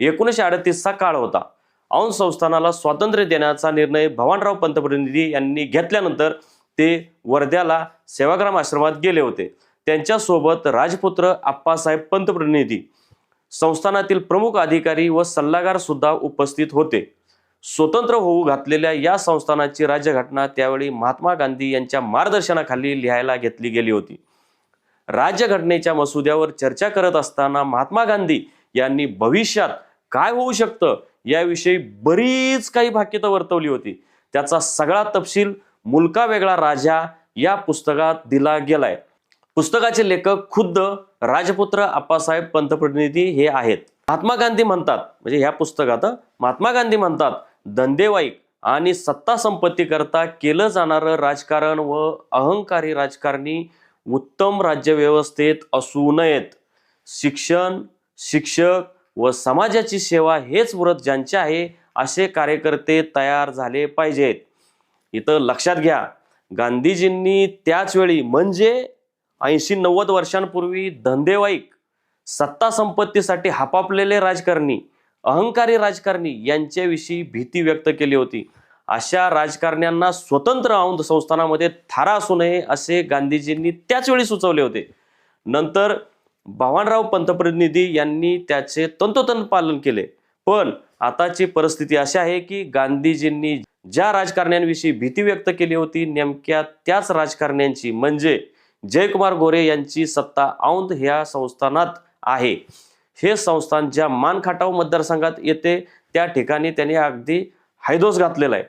एकोणीसशे अडतीसचा काळ होता. औंध संस्थानाला स्वातंत्र्य देण्याचा निर्णय भवानराव पंतप्रतिनिधी यांनी घेतल्यानंतर ते वर्ध्याला सेवाग्राम आश्रमात गेले होते. त्यांच्यासोबत राजपुत्र आप्पासाहेब पंतप्रतिनिधी संस्थानातील प्रमुख अधिकारी व सल्लागार सुद्धा उपस्थित होते. स्वतंत्र होऊ घातलेल्या या संस्थानाची राज्यघटना त्यावेळी महात्मा गांधी यांच्या मार्गदर्शनाखाली लिहायला घेतली गेली होती. राज्यघटनेच्या मसुद्यावर चर्चा करत असताना महात्मा गांधी यांनी भविष्यात काय होऊ शकतं? याविषयी बरीच काही भाकितं वर्तवली होती. त्याचा सगळा तपशील मुलका वेगळा राजा या पुस्तकात दिला गेलाय. पुस्तकाचे लेखक खुद्द राजपुत्र आप्पासाहेब पंतप्रतिनिधी हे आहेत. महात्मा गांधी म्हणतात म्हणजे ह्या पुस्तकात महात्मा गांधी म्हणतात धंदेवाईक आणि सत्ता संपत्ती करता केलं जाणारं राजकारण व अहंकारी राजकारणी उत्तम राज्यव्यवस्थेत असू नयेत. शिक्षण शिक्षक व समाजाची सेवा हेच व्रत ज्यांचे आहे असे कार्यकर्ते तयार झाले पाहिजेत. इथं लक्षात घ्या गांधीजींनी त्याच वेळी म्हणजे ऐंशी नव्वद वर्षांपूर्वी धंदेवाईक सत्ता संपत्तीसाठी हापापलेले राजकारणी अहंकारी राजकारणी यांच्याविषयी भीती व्यक्त केली होती. अशा राजकारण्यांना स्वतंत्र औंध संस्थानामध्ये थारा असू नये असे गांधीजींनी त्याच वेळी सुचवले होते. नंतर भवानराव पंतप्रतिनिधी यांनी त्याचे तंतोतंत पालन केले. पण आताची परिस्थिती अशी आहे की गांधीजींनी ज्या राजकारण्यांविषयी भीती व्यक्त केली होती नेमक्या त्याच राजकारण्यांची म्हणजे जयकुमार गोरे यांची सत्ता औंध ह्या संस्थानात आहे. हे संस्थान ज्या मानखाटाव मतदारसंघात येते त्या ठिकाणी त्यांनी अगदी हैदोस घातलेला आहे.